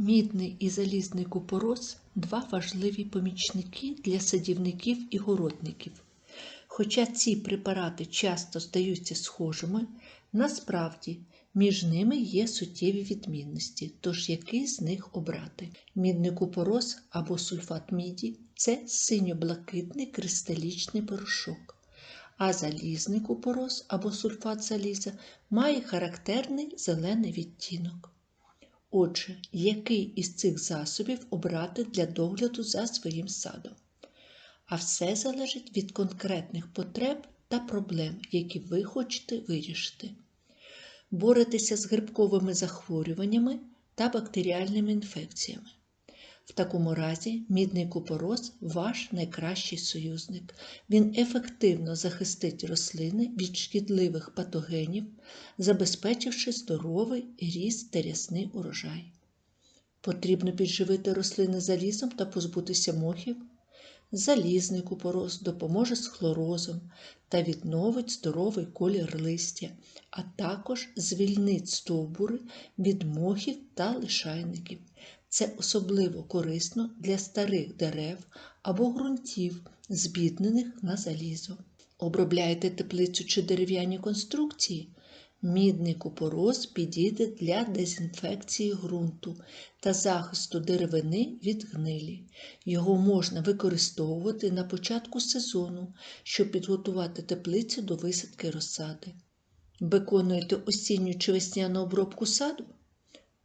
Мідний і залізний купорос два важливі помічники для садівників і городників. Хоча ці препарати часто здаються схожими, насправді між ними є суттєві відмінності, тож який з них обрати? Мідний купорос або сульфат міді це синьо-блакитний кристалічний порошок, а залізний купорос або сульфат заліза має характерний зелений відтінок. Отже, який із цих засобів обрати для догляду за своїм садом? А все залежить від конкретних потреб та проблем, які ви хочете вирішити. Боретеся з грибковими захворюваннями та бактеріальними інфекціями. В такому разі мідний купорос ваш найкращий союзник. Він ефективно захистить рослини від шкідливих патогенів, забезпечивши здоровий ріст та рясний урожай. Потрібно підживити рослини залізом та позбутися мохів. Залізний купорос допоможе з хлорозом та відновить здоровий колір листя, а також звільнить стовбури від мохів та лишайників. Це особливо корисно для старих дерев або ґрунтів, збіднених на залізо. Обробляєте теплицю чи дерев'яні конструкції. Мідний купорос підійде для дезінфекції ґрунту та захисту деревини від гнилі. Його можна використовувати на початку сезону, щоб підготувати теплицю до висадки розсади. Виконуєте осінню чи весняну обробку саду?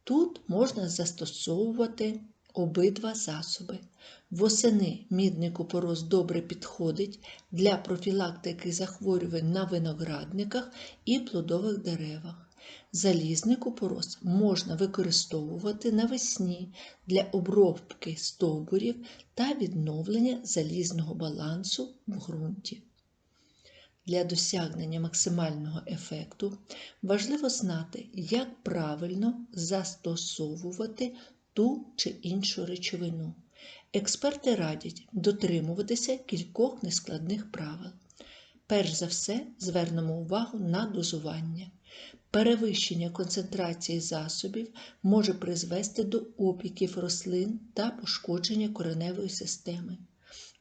Тут можна застосовувати обидва засоби. Восени мідний купорос добре підходить для профілактики захворювань на виноградниках і плодових деревах. Залізний купорос можна використовувати навесні для обробки стовбурів та відновлення залізного балансу в ґрунті. Для досягнення максимального ефекту важливо знати, як правильно застосовувати ту чи іншу речовину. Експерти радять дотримуватися кількох нескладних правил. Перш за все, звернемо увагу на дозування. Перевищення концентрації засобів може призвести до опіків рослин та пошкодження кореневої системи.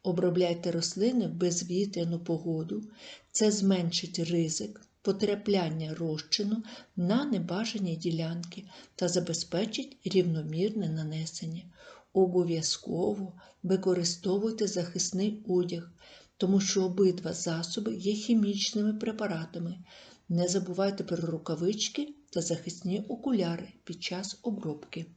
Обробляйте рослини в безвітряну погоду, це зменшить ризик потрапляння розчину на небажані ділянки та забезпечить рівномірне нанесення. Обов'язково використовуйте захисний одяг, тому що обидва засоби є хімічними препаратами. Не забувайте про рукавички та захисні окуляри під час обробки.